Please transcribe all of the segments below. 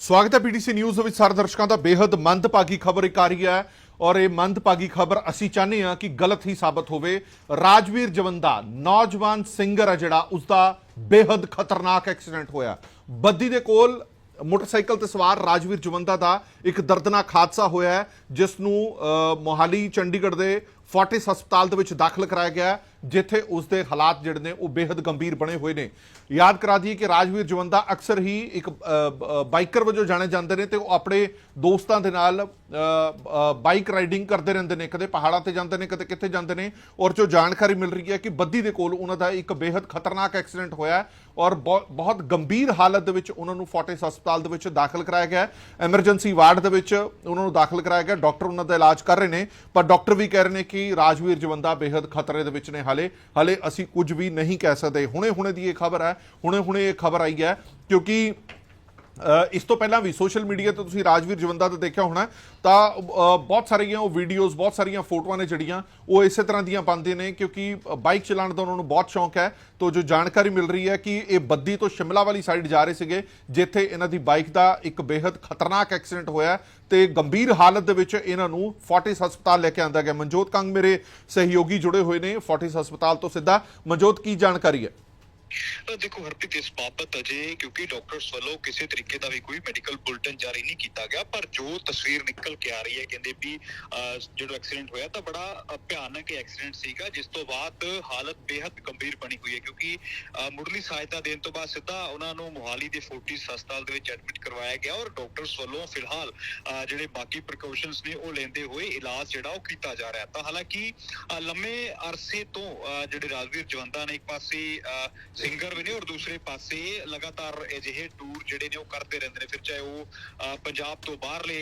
ਸਵਾਗਤ ਹੈ PTC news ਵਿੱਚ ਸਾਰੇ ਦਰਸ਼ਕਾਂ ਦਾ। ਬੇहद ਮੰਦਭਾਗੀ ਖਬਰ ਇੱਕ ਆ ਰਹੀ ਹੈ ਔਰ ਇਹ ਮੰਦਭਾਗੀ ਖਬਰ ਅਸੀਂ ਚਾਹੁੰਦੇ ਹਾਂ ਕਿ ਗਲਤ ਹੀ ਸਾਬਤ ਹੋਵੇ। ਰਾਜਵੀਰ ਜਵੰਦਾ, ਨੌਜਵਾਨ ਸਿੰਗਰ ਹੈ ਜਿਹੜਾ ਉਸ ਦਾ ਬੇहद ਖਤਰਨਾਕ ਐਕਸੀਡੈਂਟ ਹੋਇਆ। ਬੱਦੀ ਦੇ ਕੋਲ ਮੋਟਰਸਾਈਕਲ ਤੇ ਸਵਾਰ ਰਾਜਵੀਰ ਜਵੰਦਾ ਦਾ ਇੱਕ ਦਰਦਨਾਕ ਹਾਦਸਾ ਹੋਇਆ ਹੈ ਜਿਸ ਨੂੰ ਮੋਹਾਲੀ, ਚੰਡੀਗੜ੍ਹ ਦੇ ਫੋਰਟਿਸ ਹਸਪਤਾਲ ਦੇ ਵਿੱਚ ਦਾਖਲ ਕਰਾਇਆ ਗਿਆ ਜਿੱਥੇ ਉਸ ਦੇ ਹਾਲਾਤ ਜਿਹੜੇ ਨੇ ਉਹ ਬੇहद ਗੰਭੀਰ ਬਣੇ ਹੋਏ ਨੇ। ਯਾਦ ਕਰਾ ਦਈਏ ਕਿ ਰਾਜਵੀਰ ਜਵੰਦਾ ਅਕਸਰ ਹੀ ਇੱਕ ਬਾਈਕਰ ਵਜੋਂ ਜਾਣੇ ਜਾਂਦੇ ਨੇ ਤੇ ਉਹ ਆਪਣੇ ਦੋਸਤਾਂ ਦੇ ਨਾਲ ਬਾਈਕ ਰਾਈਡਿੰਗ ਕਰਦੇ ਰਹਿੰਦੇ ਨੇ। ਕਦੇ ਪਹਾੜਾਂ ਤੇ ਜਾਂਦੇ ਨੇ, ਕਦੇ ਕਿੱਥੇ ਜਾਂਦੇ ਨੇ ਔਰ ਜੋ ਜਾਣਕਾਰੀ ਮਿਲ ਰਹੀ ਹੈ ਕਿ ਬੱਦੀ ਦੇ ਕੋਲ ਉਹਨਾਂ ਦਾ ਇੱਕ ਬੇहद ਖਤਰਨਾਕ ਐਕਸੀਡੈਂਟ ਹੋਇਆ ਔਰ ਬਹੁਤ ਗੰਭੀਰ ਹਾਲਤ ਦੇ ਵਿੱਚ ਉਹਨਾਂ ਨੂੰ ਫੋਰਟਿਸ ਹਸਪਤਾਲ ਦੇ ਵਿੱਚ ਦਾਖਲ ਕਰਾਇਆ ਗਿਆ ਐਮਰਜੈਂਸੀ ਵਾਰਡ ਦੇ ਵਿੱਚ ਉਹਨਾਂ ਨੂੰ ਦਾਖਲ ਕਰਾਇਆ ਗਿਆ। ਡਾਕਟਰ ਉਹਨਾਂ ਦਾ ਇਲਾਜ ਕਰ ਰਹੇ ਨੇ, ਪਰ ਡਾਕਟਰ ਵੀ ਕਹਿ ਰਹੇ ਨੇ ਕਿ ਰਾਜਵੀਰ ਜਵੰਦਾ ਬੇहद ਖਤਰੇ ਦੇ ਵਿੱਚ ਨੇ ਹਾਲੇ। ਹਾਲੇ ਅਸੀਂ ਕੁਝ ਵੀ ਨਹੀਂ ਕਹਿ ਸਕਦੇ। ਹੁਣੇ ਹੁਣੇ ਦੀ ਇਹ ਖਬਰ ਹੈ। ਹੁਣੇ ਹੁਣੇ ਇਹ ਖਬਰ ਆਈ ਹੈ ਕਿਉਂਕਿ ਇਸ ਤੋਂ ਪਹਿਲਾਂ ਵੀ ਸੋਸ਼ਲ ਮੀਡੀਆ ਤੇ ਤੁਸੀਂ ਰਾਜਵੀਰ ਜਵੰਦਾ ਦਾ ਦੇਖਿਆ ਹੋਣਾ ਤਾਂ ਅ, ਬਹੁਤ ਸਾਰੀਆਂ ਉਹ ਵੀਡੀਓਜ਼ ਬਹੁਤ ਸਾਰੀਆਂ ਫੋਟੋਆਂ ਨੇ ਜਿਹੜੀਆਂ ਉਹ ਇਸੇ ਤਰ੍ਹਾਂ ਦੀਆਂ ਪਾਉਂਦੇ ਨੇ ਕਿਉਂਕਿ ਬਾਈਕ ਚਲਾਉਣ ਦਾ ਉਹਨਾਂ ਨੂੰ ਬਹੁਤ ਸ਼ੌਂਕ ਹੈ। ਤੋਂ ਜੋ ਜਾਣਕਾਰੀ ਮਿਲ ਰਹੀ ਹੈ ਕਿ ਇਹ ਬੱਦੀ ਤੋਂ ਸ਼ਿਮਲਾ ਵਾਲੀ ਸਾਈਡ ਜਾ ਰਹੇ ਸੀਗੇ ਜਿੱਥੇ ਇਹਨਾਂ ਦੀ ਬਾਈਕ ਦਾ ਇੱਕ ਬੇहद ਖਤਰਨਾਕ ਐਕਸੀਡੈਂਟ ਹੋਇਆ ਤੇ ਗੰਭੀਰ ਹਾਲਤ ਦੇ ਵਿੱਚ ਇਹਨਾਂ ਨੂੰ ਫੋਰਟਿਸ ਹਸਪਤਾਲ ਲੈ ਕੇ ਆਂਦਾ ਗਿਆ। ਮਨਜੋਤ ਕੰਗ ਮੇਰੇ ਸਹਿਯੋਗੀ ਜੁੜੇ ਹੋਏ ਨੇ ਫੋਰਟਿਸ ਹਸਪਤਾਲ ਤੋਂ ਸਿੱਧਾ। ਮਨਜੋਤ ਕੀ ਜਾਣਕਾਰੀ ਹੈ? ਤਾਂ ਦੇਖੋ ਹਰਪ੍ਰੀਤ ਇਸ ਬਾਬਤ ਅਜੇ ਕਿਉਂਕਿ ਡਾਕਟਰਸ ਵੱਲੋਂ ਕਿਸੇ ਤਰੀਕੇ ਦਾ ਵੀ ਕੋਈ ਮੈਡੀਕਲ ਬੁਲੇਟਿਨ ਜਾਰੀ ਨਹੀਂ ਕੀਤਾ ਗਿਆ ਪਰ ਜੋ ਤਸਵੀਰ ਨਿਕਲ ਕੇ ਆ ਰਹੀ ਹੈ ਕਹਿੰਦੇ ਵੀ ਅਹ, ਐਕਸੀਡੈਂਟ ਹੋਇਆ ਤਾਂ ਬੜਾ ਭਿਆਨਕ ਐਕਸੀਡੈਂਟ ਸੀਗਾ ਜਿਸ ਤੋਂ ਬਾਅਦ ਹਾਲਤ ਬੇहद ਗੰਭੀਰ ਬਣੀ ਹੋਈ ਹੈ ਕਿਉਂਕਿ ਮੁੱਢਲੀ ਸਹਾਇਤਾ ਦੇਣ ਤੋਂ ਬਾਅਦ ਸਿੱਧਾ ਉਹਨਾਂ ਨੂੰ ਮੋਹਾਲੀ ਦੇ ਫੋਰਟਿਸ ਹਸਪਤਾਲ ਦੇ ਵਿੱਚ ਐਡਮਿਟ ਕਰਵਾਇਆ ਗਿਆ ਔਰ ਡਾਕਟਰਸ ਵੱਲੋਂ ਫਿਲਹਾਲ ਅਹ, ਜਿਹੜੇ ਬਾਕੀ ਪ੍ਰੀਕਾਸ਼ਨਸ ਨੇ ਉਹ ਲੈਂਦੇ ਹੋਏ ਇਲਾਜ ਜਿਹੜਾ ਉਹ ਕੀਤਾ ਜਾ ਰਿਹਾ ਤਾਂ ਹਾਲਾਂਕਿ ਲੰਮੇ ਅਰਸੇ ਤੋਂ ਅਹ, ਜਿਹੜੇ ਰਾਜਵੀਰ ਜਵੰਦਾ ਨੇ ਇੱਕ ਪਾਸੇ ਸਿੰਗਰ ਵੀ ਨੇ ਔਰ ਦੂਸਰੇ ਪਾਸੇ ਲਗਾਤਾਰ ਅਜਿਹੇ ਟੂਰ ਜਿਹੜੇ ਨੇ ਉਹ ਕਰਦੇ ਰਹਿੰਦੇ ਨੇ। ਫਿਰ ਚਾਹੇ ਉਹ ਪੰਜਾਬ ਤੋਂ ਬਾਹਰਲੇ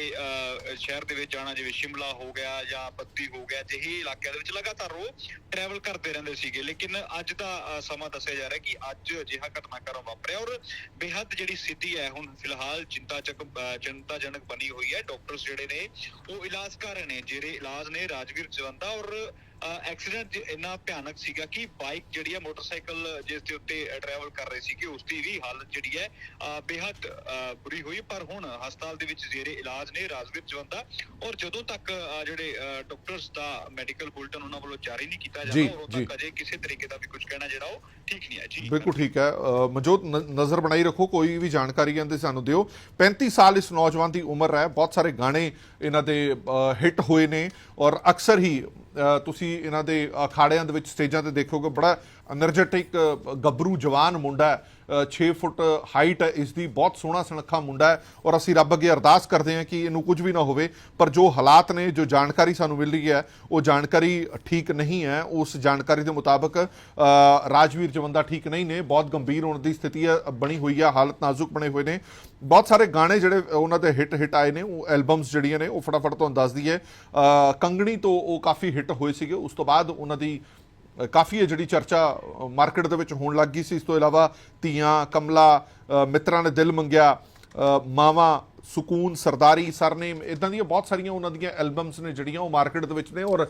ਸ਼ਹਿਰ ਦੇ ਵਿੱਚ ਜਾਣਾ ਜਿਵੇਂ ਸ਼ਿਮਲਾ ਹੋ ਗਿਆ ਜਾਂ ਬੱਤੀ ਹੋ ਗਿਆ ਅਜਿਹੇ ਇਲਾਕਿਆਂ ਦੇ ਵਿੱਚ ਲਗਾਤਾਰ ਉਹ ਟਰੈਵਲ ਕਰਦੇ ਰਹਿੰਦੇ ਸੀਗੇ। ਲੇਕਿਨ ਅੱਜ ਦਾ ਸਮਾਂ ਦੱਸਿਆ ਜਾ ਰਿਹਾ ਕਿ ਅੱਜ ਅਜਿਹਾ ਘਟਨਾਕ੍ਰਮ ਵਾਪਰਿਆ ਔਰ ਬੇਹੱਦ ਜਿਹੜੀ ਸਥਿਤੀ ਹੈ ਹੁਣ ਫਿਲਹਾਲ ਚਿੰਤਾਜਨਕ ਅਹ, ਚਿੰਤਾਜਨਕ ਬਣੀ ਹੋਈ ਹੈ। ਡਾਕਟਰਸ ਜਿਹੜੇ ਨੇ ਉਹ ਇਲਾਜ ਕਰ ਰਹੇ ਨੇ ਜਿਹੜੇ ਇਲਾਜ ਨੇ ਰਾਜਵੀਰ ਜਵੰਦਾ ਔਰ ਐਕਸੀਡੈਂਟ ਇੰਨਾ ਭਿਆਨਕ ਸੀਗਾ ਕਿ ਬਾਈਕ ਜਿਹੜੀ ਹੈ ਮੋਟਰਸਾਈਕਲ ਜਿਸ ਦੇ ਉੱਤੇ ਟਰੈਵਲ ਕਰ ਰਹੇ ਸੀਗੇ ਉਸ ਦੀ ਵੀ ਹਾਲਤ ਜਿਹੜੀ ਹੈ ਅਹ, ਬੁਰੀ ਹੋਈ ਪਰ ਹੁਣ ਹਸਪਤਾਲ ਦੇ ਵਿੱਚ ਜ਼ੇਰੇ ਇਲਾਜ ਨੇ ਰਾਜਵੀਰ ਜਵੰਦਾ ਔਰ ਜਦੋਂ ਤੱਕ ਜਿਹੜੇ ਡਾਕਟਰਸ ਦਾ ਮੈਡੀਕਲ ਬੁਲੇਟਿਨ ਉਹਨਾਂ ਵੱਲੋਂ ਜਾਰੀ ਨਹੀਂ ਕੀਤਾ ਜਾਂਦਾ ਉਦੋਂ। ਤੱਕ ਅਜੇ ਕਿਸੇ ਤਰੀਕੇ ਦਾ ਵੀ ਕੁਝ ਕਹਿਣਾ ਜਿਹੜਾ ਉਹ ਬਿਲਕੁਲ ਠੀਕ ਹੈ। ਮਨਜੋਤ ਨਜ਼ਰ ਬਣਾਈ ਰੱਖੋ, ਕੋਈ ਵੀ ਜਾਣਕਾਰੀ ਆਂਦੇ ਸਾਨੂੰ ਦਿਓ। 35 ਸਾਲ ਇਸ ਨੌਜਵਾਨ ਦੀ ਉਮਰ ਹੈ। ਬਹੁਤ ਸਾਰੇ ਗਾਣੇ ਇਹਨਾਂ ਦੇ ਹਿੱਟ ਹੋਏ ਨੇ ਔਰ ਅਕਸਰ ਹੀ ਤੁਸੀਂ ਇਹਨਾਂ ਦੇ ਅਖਾੜਿਆਂ ਦੇ ਵਿੱਚ, ਸਟੇਜਾਂ ਤੇ ਦੇਖੋਗੇ, ਬੜਾ એનર્ਜੈਟਿਕ ਗੱਭਰੂ ਜਵਾਨ ਮੁੰਡਾ ਹੈ। 6 ਫੁੱਟ ਹਾਈਟ ਹੈ, ਇਸ ਦੀ ਬਹੁਤ ਸੋਹਣਾ ਸੁਨੱਖਾ ਮੁੰਡਾ ਹੈ ਔਰ ਅਸੀਂ ਰੱਬ ਅੱਗੇ ਅਰਦਾਸ ਕਰਦੇ ਹਾਂ ਕਿ ਇਹਨੂੰ ਕੁਝ ਵੀ ਨਾ ਹੋਵੇ, ਪਰ ਜੋ ਹਾਲਾਤ ਨੇ, ਜੋ ਜਾਣਕਾਰੀ ਸਾਨੂੰ ਮਿਲ ਰਹੀ ਹੈ, ਉਹ ਜਾਣਕਾਰੀ ਠੀਕ ਨਹੀਂ ਹੈ। ਉਸ ਜਾਣਕਾਰੀ ਦੇ ਮੁਤਾਬਕ ਰਾਜਵੀਰ ਜਵੰਦਾ ਠੀਕ ਨਹੀਂ ਨੇ, ਬਹੁਤ ਗੰਭੀਰ ਹੋਣ ਦੀ ਸਥਿਤੀ ਹੈ, ਬਣੀ ਹੋਈ ਹੈ, ਹਾਲਤ ਨਾਜ਼ੁਕ ਬਣੇ ਹੋਏ ਨੇ। ਬਹੁਤ ਸਾਰੇ ਗਾਣੇ ਜਿਹੜੇ ਉਹਨਾਂ ਦੇ ਹਿੱਟ ਹਿੱਟ ਆਏ ਨੇ, ਉਹ ਐਲਬਮਸ ਜਿਹੜੀਆਂ ਨੇ, ਉਹ ਫਟਾਫਟ ਤੁਹਾਨੂੰ ਦੱਸ ਦਈਏ ਕੰਗਣੀ ਤੋਂ ਉਹ ਕਾਫੀ ਹਿੱਟ ਹੋਏ ਸੀਗੇ, ਉਸ ਤੋਂ ਬਾਅਦ ਉਹਨਾਂ ਦੀ ਕਾਫੀ ਹੈ ਜਿਹੜੀ ਚਰਚਾ ਮਾਰਕੀਟ ਦੇ ਵਿੱਚ ਹੋਣ ਲੱਗ ਗਈ ਸੀ। ਇਸ ਤੋਂ ਇਲਾਵਾ ਧੀਆਂ ਕਮਲਾ ਮਿੱਤਰਾਂ ਨੇ ਦਿਲ ਮੰਗਿਆ ਅ, ਮਾਵਾ ਸਕੂਨ ਸਰਦਾਰੀ ਸਰਨੇਮ ਇਦਾਂ ਦੀਆਂ ਬਹੁਤ ਸਾਰੀਆਂ ਉਹਨਾਂ ਦੀਆਂ ਐਲਬਮਸ ਨੇ ਜਿਹੜੀਆਂ ਉਹ ਮਾਰਕੀਟ ਦੇ ਵਿੱਚ ਨੇ। ਔਰ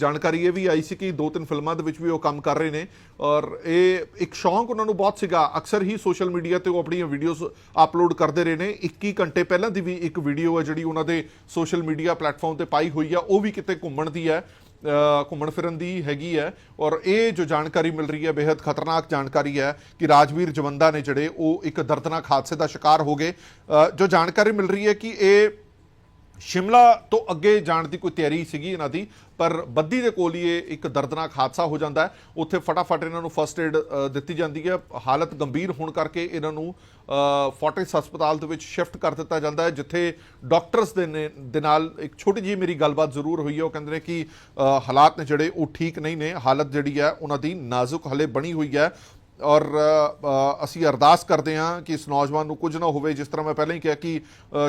ਜਾਣਕਾਰੀ ਇਹ ਵੀ ਆਈ ਸੀ ਕਿ ਦੋ ਤਿੰਨ ਫਿਲਮਾਂ ਦੇ ਵਿੱਚ ਵੀ ਉਹ ਕੰਮ ਕਰ ਰਹੇ ਨੇ। ਔਰ ਇਹ ਇੱਕ ਸ਼ੌਂਕ ਉਹਨਾਂ ਨੂੰ ਬਹੁਤ ਸੀਗਾ। ਅਕਸਰ ਹੀ ਸੋਸ਼ਲ ਮੀਡੀਆ ਤੇ ਉਹ ਆਪਣੀਆਂ ਵੀਡੀਓਜ਼ ਅਪਲੋਡ ਕਰਦੇ ਰਹੇ ਨੇ। 21 ਘੰਟੇ ਪਹਿਲਾਂ ਦੀ ਵੀ ਇੱਕ ਵੀਡੀਓ ਹੈ ਜਿਹੜੀ ਉਹਨਾਂ ਦੇ ਸੋਸ਼ਲ ਮੀਡੀਆ ਪਲੇਟਫਾਰਮ ਤੇ ਪਾਈ ਹੋਈ ਆ। ਉਹ ਵੀ ਕਿਤੇ ਘੁੰਮਣ ਦੀ ਹੈ। ਘੁੰਮਣ ਫਿਰਨ ਦੀ ਹੈਗੀ ਹੈ ਔਰ ਇਹ ਜੋ ਜਾਣਕਾਰੀ ਮਿਲ ਰਹੀ ਹੈ ਬੇहद ਖਤਰਨਾਕ ਜਾਣਕਾਰੀ ਹੈ ਕਿ ਰਾਜਵੀਰ ਜਵੰਦਾ ਨੇ ਜਿਹੜੇ ਉਹ ਇੱਕ ਦਰਦਨਾਕ ਹਾਦਸੇ ਦਾ ਸ਼ਿਕਾਰ ਹੋ ਗਏ। ਜੋ ਜਾਣਕਾਰੀ ਮਿਲ ਰਹੀ ਹੈ ਕਿ ਇਹ ਸ਼ਿਮਲਾ ਤੋਂ ਅੱਗੇ ਜਾਣ ਦੀ ਕੋਈ ਤਿਆਰੀ ਸੀਗੀ ਇਹਨਾਂ ਦੀ, ਪਰ ਬੱਦੀ ਦੇ ਕੋਲ ਹੀ ਇਹ ਇੱਕ ਦਰਦਨਾਕ ਹਾਦਸਾ ਹੋ ਜਾਂਦਾ ਹੈ। ਉੱਥੇ ਫਟਾਫਟ ਇਹਨਾਂ ਨੂੰ ਫਰਸਟ ਏਡ ਦਿੱਤੀ ਜਾਂਦੀ ਹੈ। ਹਾਲਤ ਗੰਭੀਰ ਹੋਣ ਕਰਕੇ ਇਹਨਾਂ ਨੂੰ ਫੋਰਟਿਸ ਹਸਪਤਾਲ ਦੇ ਵਿੱਚ ਸ਼ਿਫਟ ਕਰ ਦਿੱਤਾ ਜਾਂਦਾ ਹੈ, ਜਿੱਥੇ ਡਾਕਟਰਸ ਦੇ ਨੇ- ਦੇ ਨਾਲ ਇੱਕ ਛੋਟੀ ਜਿਹੀ ਮੇਰੀ ਗੱਲਬਾਤ ਜ਼ਰੂਰ ਹੋਈ ਹੈ। ਉਹ ਕਹਿੰਦੇ ਨੇ ਕਿ ਹਾਲਾਤ ਨੇ ਜਿਹੜੇ ਉਹ ਠੀਕ ਨਹੀਂ ਨੇ। ਹਾਲਤ ਜਿਹੜੀ ਹੈ ਉਹਨਾਂ ਦੀ ਨਾਜ਼ੁਕ ਹਲੇ ਬਣੀ ਹੋਈ ਹੈ। ਔਰ ਅਸੀਂ ਅਰਦਾਸ ਕਰਦੇ ਹਾਂ ਕਿ ਇਸ ਨੌਜਵਾਨ ਨੂੰ ਕੁਝ ਨਾ ਹੋਵੇ ਜਿਸ ਤਰ੍ਹਾਂ ਮੈਂ ਪਹਿਲਾਂ ਹੀ ਕਿਹਾ ਕਿ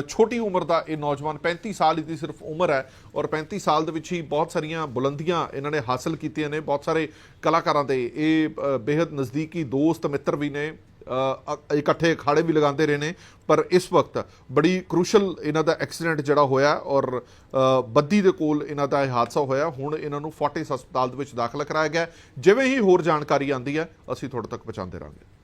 ਛੋਟੀ ਉਮਰ ਦਾ ਇਹ ਨੌਜਵਾਨ 35 ਸਾਲ ਦੀ ਸਿਰਫ ਉਮਰ ਹੈ ਔਰ 35 ਸਾਲ ਦੇ ਵਿੱਚ ਹੀ ਬਹੁਤ ਸਾਰੀਆਂ ਬੁਲੰਦੀਆਂ ਇਹਨਾਂ ਨੇ ਹਾਸਲ ਕੀਤੀਆਂ ਨੇ। ਬਹੁਤ ਸਾਰੇ ਕਲਾਕਾਰਾਂ ਦੇ ਇਹ ਅ, ਬੇहद ਨਜ਼ਦੀਕੀ ਦੋਸਤ ਮਿੱਤਰ ਵੀ ਨੇ। ਇਕੱਠੇ ਅਖਾੜੇ ਵੀ ਲਗਾਉਂਦੇ ਰਹੇ ਨੇ, ਪਰ ਇਸ ਵਕਤ ਬੜੀ ਕ੍ਰੂਸ਼ਲ ਇਹਨਾਂ ਦਾ ਐਕਸੀਡੈਂਟ ਜਿਹੜਾ ਹੋਇਆ ਔਰ ਬੱਦੀ ਦੇ ਕੋਲ ਇਹਨਾਂ ਦਾ ਇਹ ਹਾਦਸਾ ਹੋਇਆ। ਹੁਣ ਇਹਨਾਂ ਨੂੰ ਫੋਰਟਿਸ ਹਸਪਤਾਲ ਦੇ ਵਿੱਚ ਦਾਖਲ ਕਰਾਇਆ ਗਿਆ। ਜਿਵੇਂ ਹੀ ਹੋਰ ਜਾਣਕਾਰੀ ਆਉਂਦੀ ਹੈ, ਅਸੀਂ ਤੁਹਾਡੇ ਤੱਕ ਪਹੁੰਚਾਉਂਦੇ ਰਹਾਂਗੇ।